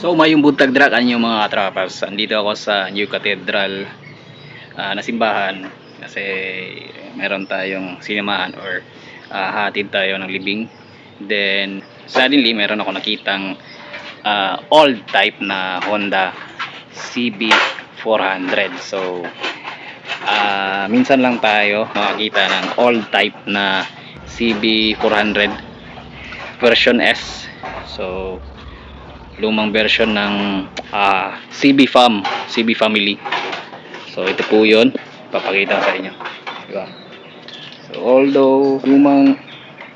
So mayong buntag drak ang inyong mga trappers. Andito ako sa New Cathedral ah, na simbahan kasi meron tayong sinamahan or ah, hatid tayo ng libing. Then suddenly meron ako nakitang ah, old type na Honda CB400. So ah, minsan lang tayo makakita ng old type na CB400 version S. So lumang version ng ah, CB Fam, CB Family. So ito po 'yon. Papakita sa inyo. Di ba? So although lumang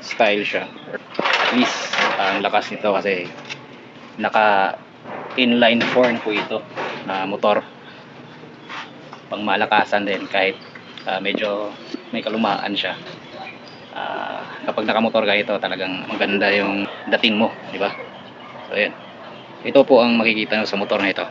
style siya, at least ang lakas nito kasi naka inline 4 po ito na motor. Pang malakasan din kahit ah, medyo may kalumaan siya. Ah, kapag nakamotor ka ito, talagang maganda yung dating mo, di ba? So, ayan. Ito po ang makikita nyo sa motor na ito.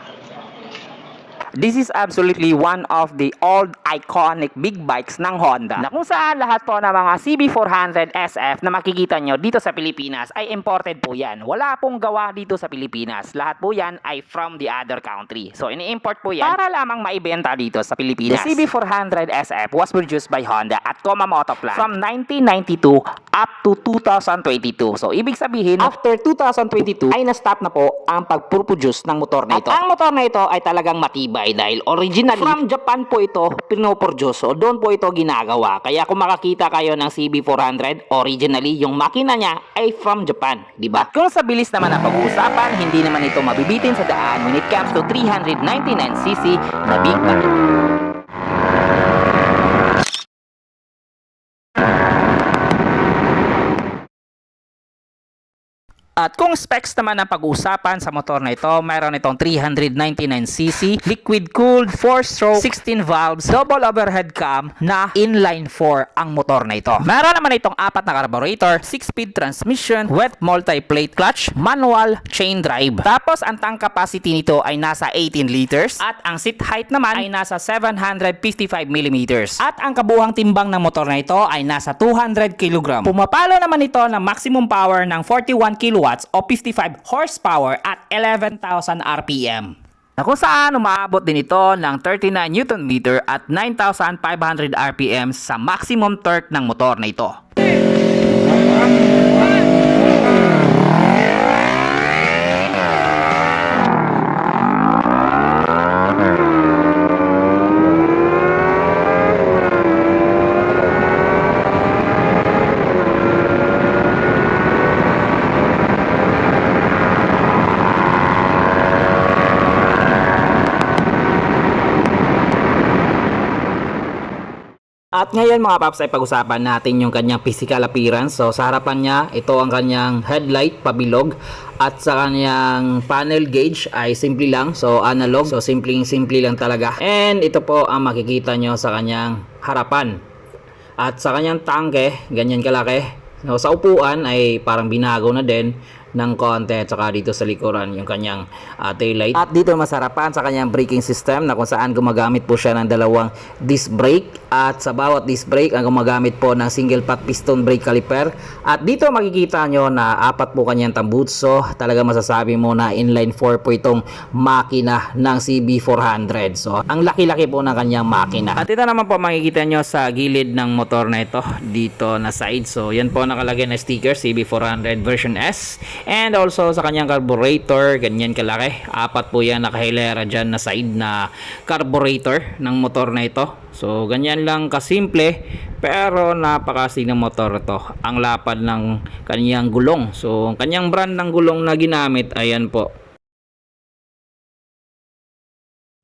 This is absolutely one of the old iconic big bikes ng Honda na kung saan lahat po ng mga CB400 SF na makikita nyo dito sa Pilipinas ay imported po yan. Wala pong gawa dito sa Pilipinas. Lahat po yan ay from the other country. So ini-import po yan para lamang maibenta dito sa Pilipinas. The CB400 SF was produced by Honda at Kumamoto plant from 1992 up to 2022. So ibig sabihin, after 2022 ay na-stop na po ang pag-produce ng motor na ito. At ang motor na ito ay talagang matibay dahil originally from Japan po ito pinoproduce. So doon po ito ginagawa. Kaya kung makakita kayo ng CB400, originally yung makina niya ay from Japan, di ba? Kung sa bilis naman ang pag-uusapan, hindi naman ito mabibitin sa daan when it comes to 399cc na big bike. At kung specs naman ang pag-uusapan sa motor na ito, mayroon itong 399cc, liquid-cooled, 4-stroke, 16 valves, double overhead cam na inline 4 ang motor na ito. Meron naman itong apat na carburetor, 6-speed transmission, wet multi-plate clutch, manual, chain drive. Tapos ang tank capacity nito ay nasa 18 liters at ang seat height naman ay nasa 755 millimeters. At ang kabuhang timbang ng motor na ito ay nasa 200 kg. Pumapalo naman ito ng maximum power ng 41 kilowatts o 55 horsepower at 11,000 RPM. Na kung saan umaabot din ito ng 39 Newton meter at 9,500 RPM sa maximum torque ng motor na ito. At ngayon mga paps ay pag-usapan natin yung kanyang physical appearance. So sa harapan niya, ito ang kanyang headlight pabilog at sa kanyang panel gauge ay simple lang. So analog. So simpleng simple lang talaga. And ito po ang makikita nyo sa kanyang harapan. At sa kanyang tangke, ganyan kalaki. So, sa upuan ay parang binago na din ng konti at saka dito sa likuran yung kanyang uh, taillight. At dito masarapan sa kanyang braking system na kung saan gumagamit po siya ng dalawang disc brake. At sa bawat disc brake ang gumagamit po ng single pot piston brake caliper. At dito makikita nyo na apat po kanyang tambutso. Talaga masasabi mo na inline 4 po itong makina ng CB400 so ang laki-laki po ng kanyang makina. At ito naman po makikita nyo sa gilid ng motor na ito dito na side. So yan po nakalagay na sticker CB400 version S And also sa kanyang carburetor, ganyan kalaki. Apat po yan nakahilera dyan na side na carburetor ng motor na ito. So ganyan lang kasimple pero napakasig ng motor to. Ang lapad ng kanyang gulong. So ang kanyang brand ng gulong na ginamit ayan po.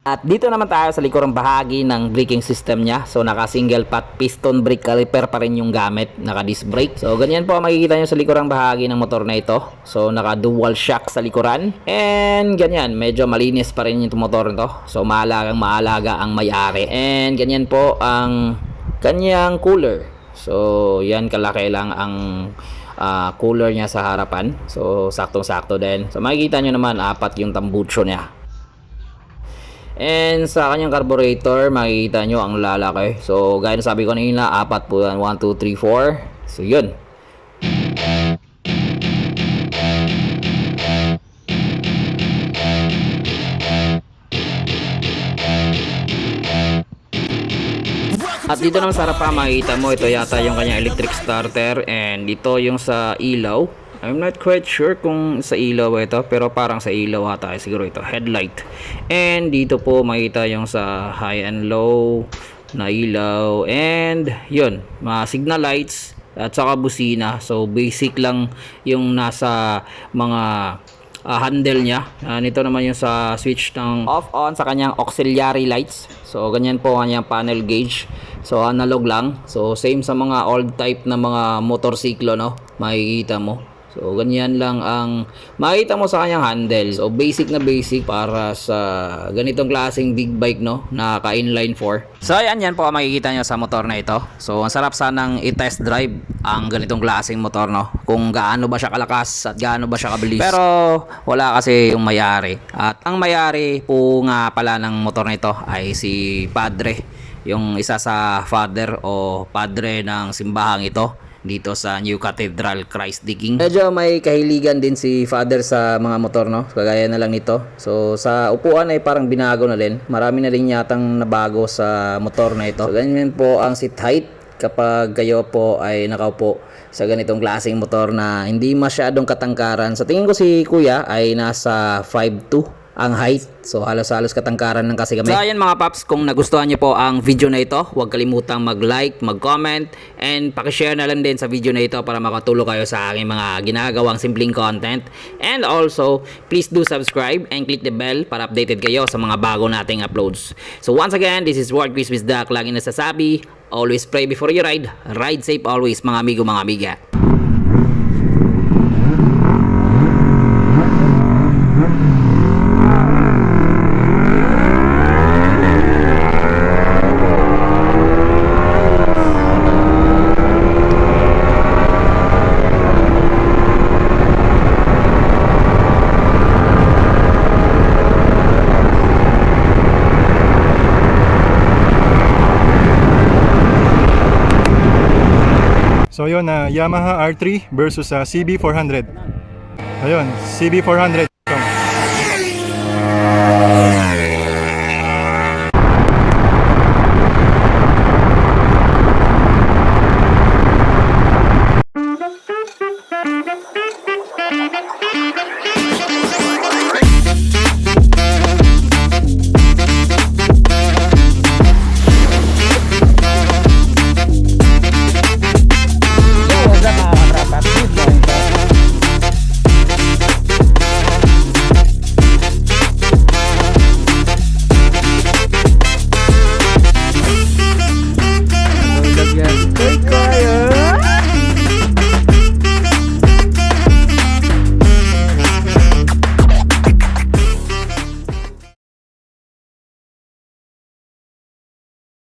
At dito naman tayo sa likurang bahagi ng braking system niya. So naka single pot piston brake caliper pa rin yung gamit, naka disc brake. So ganyan po ang makikita nyo sa likurang bahagi ng motor na ito. So naka dual shock sa likuran. And ganyan, medyo malinis pa rin yung motor nito. So maalagang maalaga ang may-ari. And ganyan po ang kanyang cooler. So yan kalaki lang ang uh, cooler niya sa harapan. So saktong-sakto din. So makikita nyo naman apat yung tambucho niya. And sa kanyang carburetor, makikita nyo ang lalaki. So, gaya na sabi ko kanina, apat po yan. 1, 2, 3, 4. So, yun. At dito naman sa harapan makikita mo ito yata yung kanyang electric starter and ito yung sa ilaw I'm not quite sure kung sa ilaw ito pero parang sa ilaw ata siguro ito headlight. And dito po makita yung sa high and low na ilaw and yun mga signal lights at saka busina so basic lang yung nasa mga ah, handle niya. Ah, nito naman yung sa switch ng off on sa kanyang auxiliary lights. So ganyan po ang kanyang panel gauge. So analog lang. So same sa mga old type na mga motorsiklo no. Makikita mo. So ganyan lang ang makita mo sa kanyang handle. So basic na basic para sa ganitong klaseng big bike no na ka inline 4. So ayan yan po ang makikita nyo sa motor na ito. So ang sarap sanang i-test drive ang ganitong klaseng motor no. Kung gaano ba siya kalakas at gaano ba siya kabilis. Pero wala kasi yung mayari. At ang mayari po nga pala ng motor na ito ay si Padre. Yung isa sa father o padre ng simbahang ito dito sa New Cathedral Christ the King. Medyo may kahiligan din si Father sa mga motor no, kagaya na lang nito. So sa upuan ay parang binago na din. Marami na rin yatang nabago sa motor na ito. So ganyan po ang seat height kapag kayo po ay nakaupo sa ganitong klaseng motor na hindi masyadong katangkaran. Sa tingin ko si Kuya ay nasa 5'2 ang height. So halos-halos katangkaran ng kasi kami. So ayan mga paps, kung nagustuhan niyo po ang video na ito, huwag kalimutang mag-like, mag-comment, and pakishare na lang din sa video na ito para makatulong kayo sa aking mga ginagawang simpleng content. And also, please do subscribe and click the bell para updated kayo sa mga bago nating uploads. So once again, this is Ward Chris with Duck, lagi nasasabi, always pray before you ride. Ride safe always mga amigo, mga amiga. Yun, na Yamaha R3 versus sa CB400. Ayun, CB400.